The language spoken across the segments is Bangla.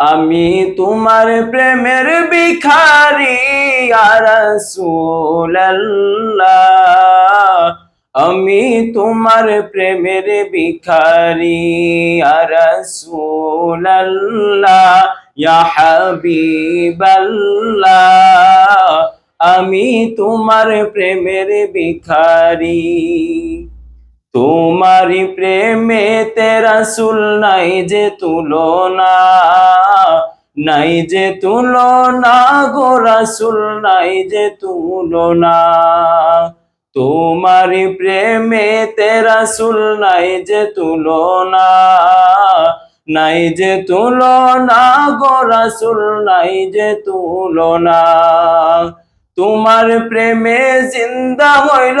আমি তোমার প্রেমের ভিখারি রাসূলুল্লাহ। আমি তোমার প্রেমের ভিখারি রাসূলুল্লাহ, ইয়া হাবিবাল্লাহ। আমি তোমার প্রেমের ভিখারি। তোমারি প্রেমে রাসূল নাই যে তুলনা, নাই যে তুলনা গো রাসূল, নাই যে তুলনা। তোমারি প্রেমে রাসূল নাই যে তুলনা, নাই যে তুলনা গো রাসূল, নাই যে তুলনা। তোমার প্রেমে জিন্দা হইল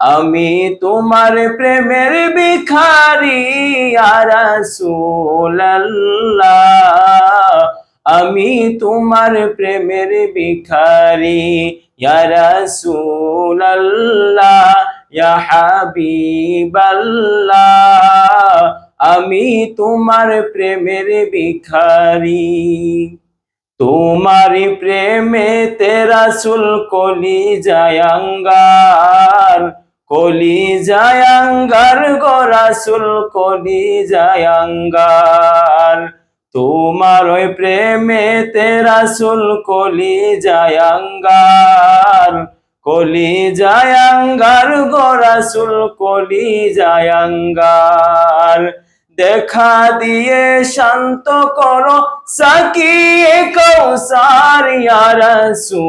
আমি তোমার প্রেমের ভিখারি রাসূলুল্লাহ। আমি তোমার প্রেমের ভিখারি, ইয়া রাসূলুল্লাহ, ইয়া হাবিবাল্লাহ। আমি তোমার প্রেমের ভিখারি। তোমারি প্রেমে রাসূল কলি জায়াঙ্গার কলি জায়াঙ্গার গো রাসূল কলি জায়াঙ্গার। তোমার ওই প্রেমে রাসূল কলি জায়াঙ্গার। কলি জায়াঙ্গার গো রাসূল কলি জায়াঙ্গার। দেখা দিয়ে শান্ত করো, সাকিয়ে কৌসার ইয়া রাসূলুল্লাহ।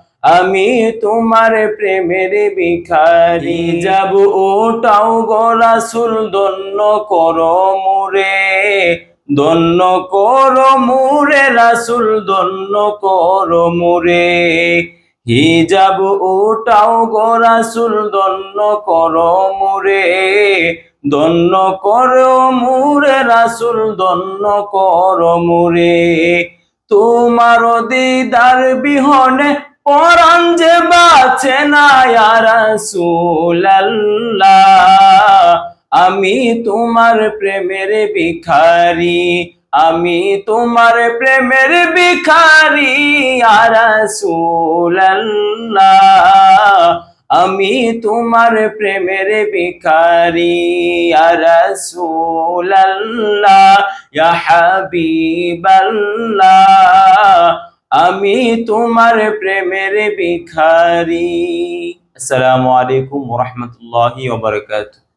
আমি তোমার প্রেমের ভিখারি। যাব ওটাও গো রাসূল দন্য করো মুরে দন্য করো মুরে রাসূল দন্য করো মুরে হিজাব ওটাও গো রাসূল দন্য করো মুরে দন্য করো মুরে রাসূল দন্য করো মুরে তোমার দিদার বিহনে পরাণ যে বাঁচে না, ইয়া আমি তোমার প্রেমের ভিখারি, আমি তোমার প্রেমের ভিখারি রাসূলুল্লাহ। আমি তোমার প্রেমের ভিখারি ইয়া হাবিবাল্লাহ। আমি তোমার প্রেমের ভিখারি। আসসালামু আলাইকুম রহমতুল্লাহ রাহমাতুল্লাহি ওয়া বারাকাতুহু।